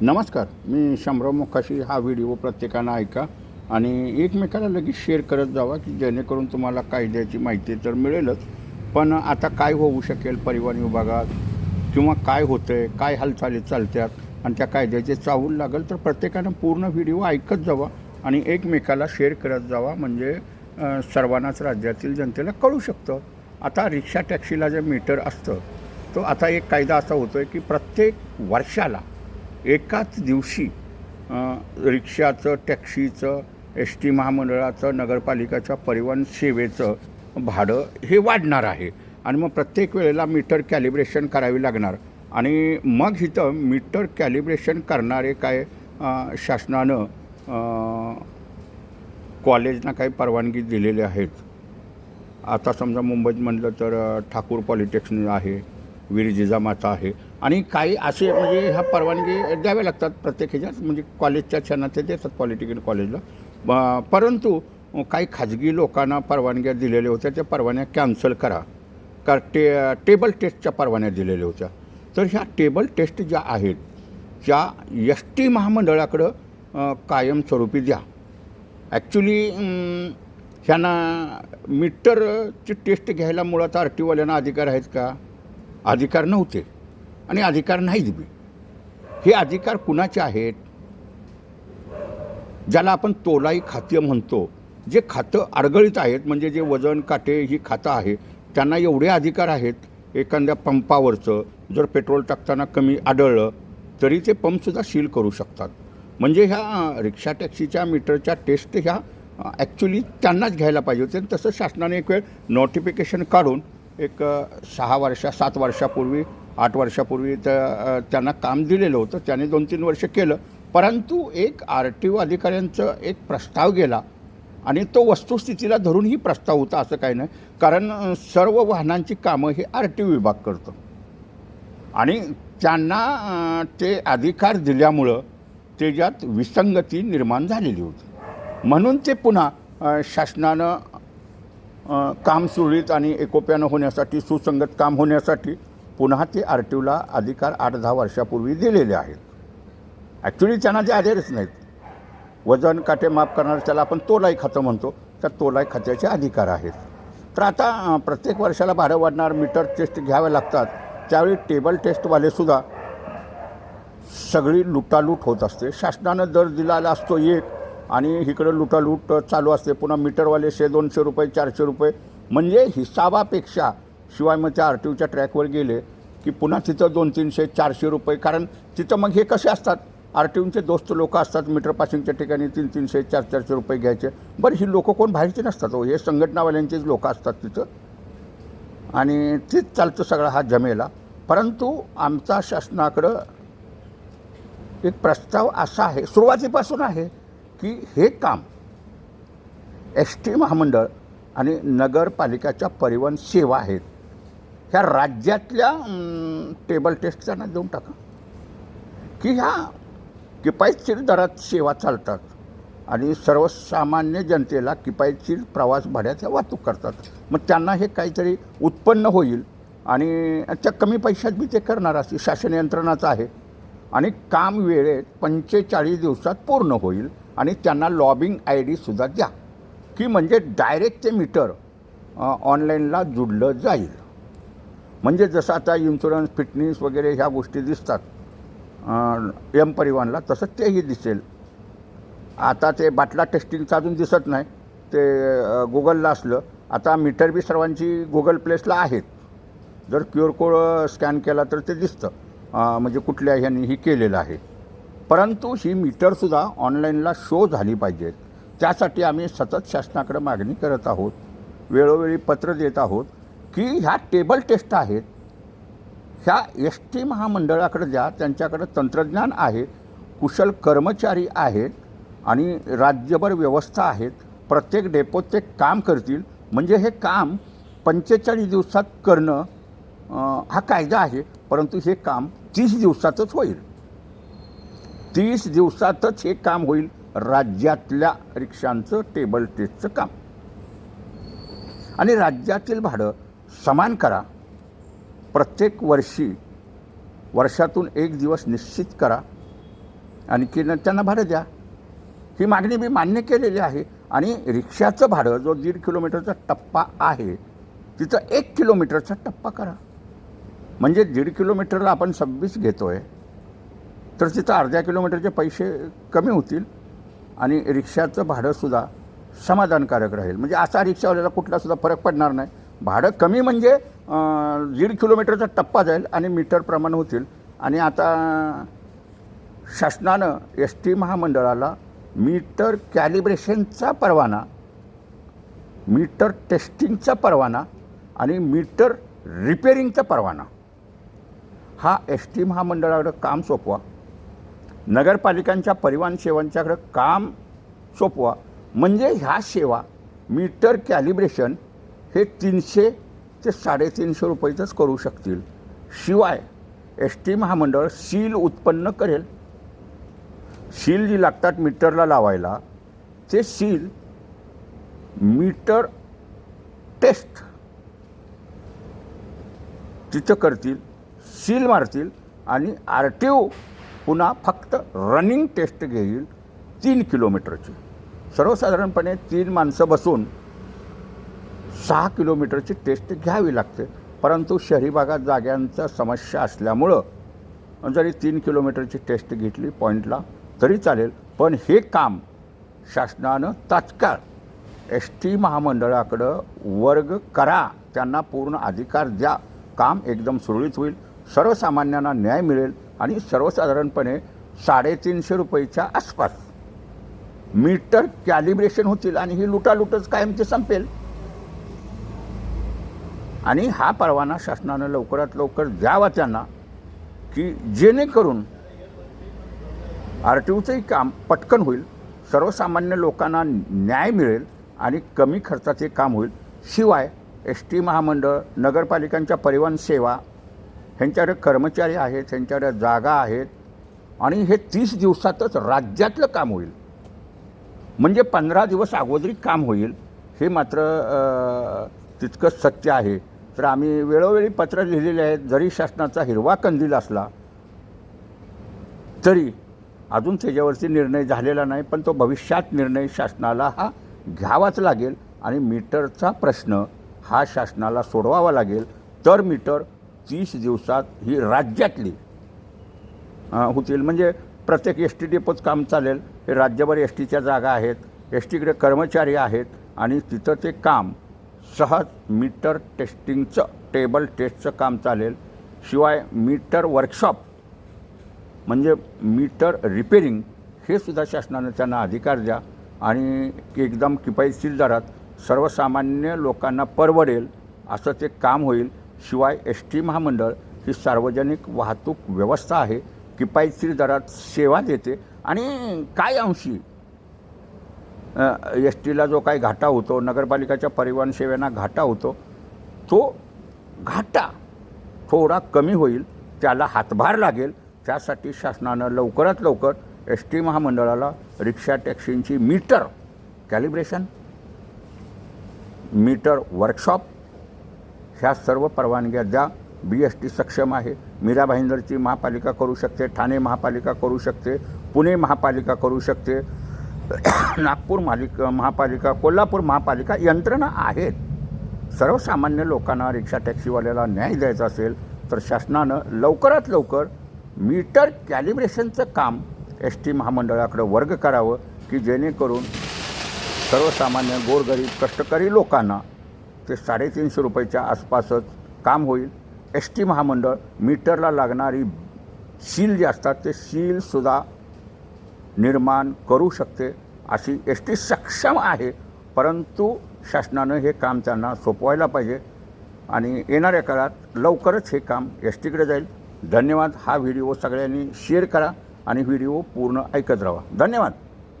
नमस्कार मी शंभराव मुखाशी हा व्हिडिओ प्रत्येकानं ऐका आणि एकमेकाला लगेच शेअर करत जावा की जेणेकरून तुम्हाला कायद्याची माहिती तर मिळेलच पण आता काय होऊ शकेल परिवहन विभागात? किंवा काय होतं आहे काय हालचाली चालतात आणि त्या कायद्याचे चावूल लागेल तर प्रत्येकानं पूर्ण व्हिडिओ ऐकत जावा आणि एकमेकाला शेअर करत जावा. म्हणजे सर्वांनाच राज्यातील जनतेला कळू शकतं. आता रिक्षा टॅक्सीला जे मीटर असतं तो आता एक कायदा असा होतो आहे की प्रत्येक वर्षाला एकाच दिवशी रिक्षाचं टॅक्सीचं एस टी महामंडळाचं नगरपालिकाच्या परिवहन सेवेचं भाडं हे वाढणार आहे. आणि मग प्रत्येक वेळेला मीटर कॅलिब्रेशन करावी लागणार. आणि मग इथं मीटर कॅलिब्रेशन करणारे काय शासनानं कॉलेजना काही परवानगी दिलेल्या आहेत. आता समजा मुंबईत म्हणलं तर ठाकूर पॉलिटेक्निक आहे. वीर जिजामाता आहे. आणि काही असे म्हणजे ह्या परवानगी द्याव्या लागतात प्रत्येक ह्याच्यात. म्हणजे कॉलेजच्या क्षणात ते देतात पॉलिटेक्निक कॉलेजला. परंतु काही खाजगी लोकांना परवानग्या दिलेल्या होत्या. त्या परवान्या कॅन्सल करा. का टे टेबल टेस्टच्या परवान्या दिलेल्या होत्या. तर ह्या टेबल टेस्ट ज्या आहेत त्या एस टी महामंडळाकडं कायमस्वरूपी द्या. ॲक्च्युली ह्यांना मीटरची टेस्ट घ्यायला मुळात आर टीवाल्यांना अधिकार आहेत का? अधिकार नव्हते आणि अधिकार नाहीत बी. हे अधिकार कुणाचे आहेत? ज्याला आपण तोलाई खाते म्हणतो. जे खातं अडगळीत आहेत म्हणजे जे वजन काटे ही खातं आहे त्यांना एवढे अधिकार आहेत एखाद्या पंपावरचं जर पेट्रोल टाकताना कमी आढळलं तरी ते पंपसुद्धा सील करू शकतात. म्हणजे ह्या रिक्षा टॅक्सीच्या मीटरच्या टेस्ट ह्या ॲक्च्युली त्यांनाच घ्यायला पाहिजे होते. आणि तसं शासनाने एक वेळ नोटिफिकेशन काढून एक सहा वर्षा सात वर्षापूर्वी आठ वर्षापूर्वी तर त्यांना काम दिलेलं होतं. त्याने दोन तीन वर्ष केलं. परंतु एक आर टी ओ अधिकाऱ्यांचं एक प्रस्ताव गेला आणि तो वस्तुस्थितीला धरूनही प्रस्ताव होता असं काही नाही. कारण सर्व वाहनांची कामं हे आर टी ओ विभाग करतो. आणि त्यांना ते अधिकार दिल्यामुळं त्याच्यात विसंगती निर्माण झालेली होती. म्हणून ते पुन्हा शासनानं काम सुरळीत आणि एकोप्यानं होण्यासाठी सुसंगत काम होण्यासाठी पुन्हा ते आर टी ओला अधिकार आठ दहा वर्षापूर्वी दिलेले आहेत. ॲक्च्युली त्यांना ते आधारच नाहीत. वजन काटे माफ करणार त्याला आपण तोलाई खातं म्हणतो. तर तोलाई खात्याचे अधिकार आहेत. तर आता प्रत्येक वर्षाला भाडं वाढणार मीटर टेस्ट घ्याव्या लागतात. त्यावेळी टेबल टेस्टवालेसुद्धा सगळी लुटालूट होत असते. शासनानं दर दिलेला असतो एक आणि इकडं लुटालूट चालू असते. पुन्हा मीटरवाले शे दोनशे रुपये चारशे रुपये. म्हणजे हिसाबापेक्षा शिवाय मग त्या आर टी ओच्या ट्रॅकवर गेले की पुन्हा तिथं दोन तीनशे चारशे रुपये. कारण तिथं मग हे कसे असतात? आर टी ओचे दोस्त लोक असतात मीटर पासिंगच्या ठिकाणी तीन तीनशे चार चारशे रुपये घ्यायचे. बरं ही लोकं कोण बाहेरचे नसतात हो. हे संघटनावाल्यांचेच लोक असतात तिथं. आणि तीच चालतं सगळा हा जमेला. परंतु आमचा शासनाकडं एक प्रस्ताव असा आहे सुरुवातीपासून आहे की हे काम एस टी महामंडळ आणि नगरपालिकाच्या परिवहन सेवा आहेत ह्या राज्यातल्या टेबल टेस्ट त्यांना देऊन टाका. की ह्या किफायतशीर दरात सेवा चालतात आणि सर्वसामान्य जनतेला किफायतशीर प्रवास भाड्याच्या वाहतूक करतात. मग त्यांना हे काहीतरी उत्पन्न होईल आणि त्या कमी पैशात बी ते करणार अशी शासन यंत्रणाचं आहे आणि काम वेळेत पंचेचाळीस दिवसात पूर्ण होईल. आणि त्यांना लॉबिंग आय डीसुद्धा द्या. की म्हणजे डायरेक्ट ते मीटर ऑनलाईनला जुडलं जाईल. म्हणजे जसं आता इन्शुरन्स फिटनेस वगैरे ह्या गोष्टी दिसतात. एम परिवहनला तसं तेही दिसेल. आता ते बाटला टेस्टिंगचं अजून दिसत नाही. ते गुगलला असलं. आता मीटर बी सर्वांची गुगल प्लेसला आहेत. जर क्यू आर कोड स्कॅन केला तर ते दिसतं. म्हणजे कुठल्या ह्यांनी ही केलेलं आहे. परंतु ही मीटरसुद्धा ऑनलाईनला शो झाली पाहिजेत. त्यासाठी आम्ही सतत शासनाकडे मागणी करत आहोत वेळोवेळी पत्र देत आहोत की ह्या टेबल टेस्ट आहेत. ह्या एस टी महामंडळाकडे द्या त्यांच्याकडे तंत्रज्ञान आहे कुशल कर्मचारी आहेत आणि राज्यभर व्यवस्था आहेत. प्रत्येक डेपोत ते काम करतील. म्हणजे हे काम पंचेचाळीस दिवसात करणं हा कायदा आहे. परंतु हे काम तीस दिवसातच होईल. तीस दिवसातच हे काम होईल. राज्यातल्या रिक्षांचं टेबल टेस्टचं काम. आणि राज्यातील भाडं समान करा. प्रत्येक वर्षी वर्षातून एक दिवस निश्चित करा. आणखी त्यांना भाडं द्या. ही मागणी मी मान्य केलेली आहे. आणि रिक्षाचं भाडं जो दीड किलोमीटरचा टप्पा आहे तिथं एक किलोमीटरचा टप्पा करा. म्हणजे दीड किलोमीटरला आपण सव्वीस घेतो आहे तर तिथं अर्ध्या किलोमीटरचे पैसे कमी होतील आणि रिक्षाचं भाडंसुद्धा समाधानकारक राहील. म्हणजे असा रिक्षावाल्याला कुठलासुद्धा फरक पडणार नाही. भाडं कमी म्हणजे दीड किलोमीटरचा टप्पा जाईल आणि मीटरप्रमाणे होतील. आणि आता शासनानं एस टी महामंडळाला मीटर कॅलिब्रेशनचा परवाना मीटर टेस्टिंगचा परवाना आणि मीटर रिपेरिंगचा परवाना. हा एस टी महामंडळाकडं काम सोपवा. नगरपालिकांच्या परिवहन सेवांच्याकडं काम सोपवा. म्हणजे ह्या सेवा मीटर कॅलिब्रेशन हे तीनशे ते साडेतीनशे रुपयेतच करू शकतील. शिवाय एस टी महामंडळ सील उत्पन्न करेल. सील जी लागतात मीटरला लावायला ते सील मीटर टेस्ट तिथं करतील सील मारतील आणि आर टी ओ पुन्हा फक्त रनिंग टेस्ट घेईल तीन किलोमीटरची. सर्वसाधारणपणे तीन माणसं बसून सहा किलोमीटरची टेस्ट घ्यावी लागते. परंतु शहरी भागात जाग्यांचा समस्या असल्यामुळं जरी तीन किलोमीटरची टेस्ट घेतली पॉईंटला तरी चालेल. पण हे काम शासनानं तात्काळ एस टी महामंडळाकडं वर्ग करा. त्यांना पूर्ण अधिकार द्या. काम एकदम सुरळीत होईल. सर्वसामान्यांना न्याय मिळेल. आणि सर्वसाधारणपणे साडेतीनशे रुपयेच्या आसपास मीटर कॅलिब्रेशन होतील आणि ही लुटालुटच कायमची संपेल. आणि हा परवाना शासनानं लवकरात लवकर द्यावा त्यांना की जेणेकरून आर टी ओचंही काम पटकन होईल सर्वसामान्य लोकांना न्याय मिळेल आणि कमी खर्चाचे काम होईल. शिवाय एस टी महामंडळ नगरपालिकांच्या परिवहन सेवा ह्यांच्याकडे कर्मचारी आहेत ह्यांच्याकडे जागा आहेत आणि हे तीस दिवसातच राज्यातलं काम होईल. म्हणजे पंधरा दिवस अगोदरी काम होईल हे मात्र तितकंच सत्य आहे. तर आम्ही वेळोवेळी पत्र लिहिलेले आहेत जरी शासनाचा हिरवा कंदील असला तरी अजून त्याच्यावरती निर्णय झालेला नाही पण तो भविष्यात निर्णय शासनाला हा घ्यावाच लागेल आणि मीटरचा प्रश्न हा शासनाला सोडवावा लागेल. तर मीटर तीस दिवसात ही राज्यातली होतील. म्हणजे प्रत्येक एस टी डेपोच काम चालेल. हे राज्यभर एस टीच्या जागा आहेत. एस टीकडे कर्मचारी आहेत. आणि तिथं ते काम सहज मीटर टेस्टिंगचं टेबल टेस्टचं काम चालेल. शिवाय मीटर वर्कशॉप म्हणजे मीटर रिपेरिंग हे सुद्धा शासनानं त्यांना अधिकार द्या. आणि एकदम किफायतशीर दरात सर्वसामान्य लोकांना परवडेल असं ते काम होईल. शिवाय एस टी महामंडळ ही सार्वजनिक वाहतूक व्यवस्था आहे. किफायतशीर दरात सेवा देते. आणि काय अंशी? एस टीला जो काही घाटा होतो नगरपालिकाच्या परिवहन सेवेना घाटा होतो तो घाटा थोडा कमी होईल त्याला हातभार लागेल. त्यासाठी शासनानं लवकरात लवकर एस टी महामंडळाला रिक्षा टॅक्सींची मीटर कॅलिब्रेशन मीटर वर्कशॉप ह्या सर्व परवानग्या द्या. बी एस टी सक्षम आहे. मीरा भाईंदरची महापालिका करू शकते. ठाणे महापालिका करू शकते. पुणे महापालिका करू शकते. नागपूर मालिक महापालिका कोल्हापूर महापालिका यंत्रणा आहेत. सर्वसामान्य लोकांना रिक्षा टॅक्सीवाल्याला न्याय द्यायचा असेल तर शासनानं लवकरात लवकर मीटर कॅलिब्रेशनचं काम एस टी महामंडळाकडं वर्ग करावं की जेणेकरून सर्वसामान्य गोरगरीब कष्टकरी लोकांना ते साडेतीनशे रुपयाच्या आसपासच काम होईल. एस टी महामंडळ मीटरला लागणारी सील जे असतात ते सीलसुद्धा निर्माण करू शकते अशी एस टी सक्षम आहे. परंतु शासनानं हे काम त्यांना सोपवायला पाहिजे आणि येणाऱ्या काळात लवकरच हे काम एस टीकडे जाईल. धन्यवाद. हा व्हिडिओ सगळ्यांनी शेअर करा आणि व्हिडिओ पूर्ण ऐकत राहा. धन्यवाद.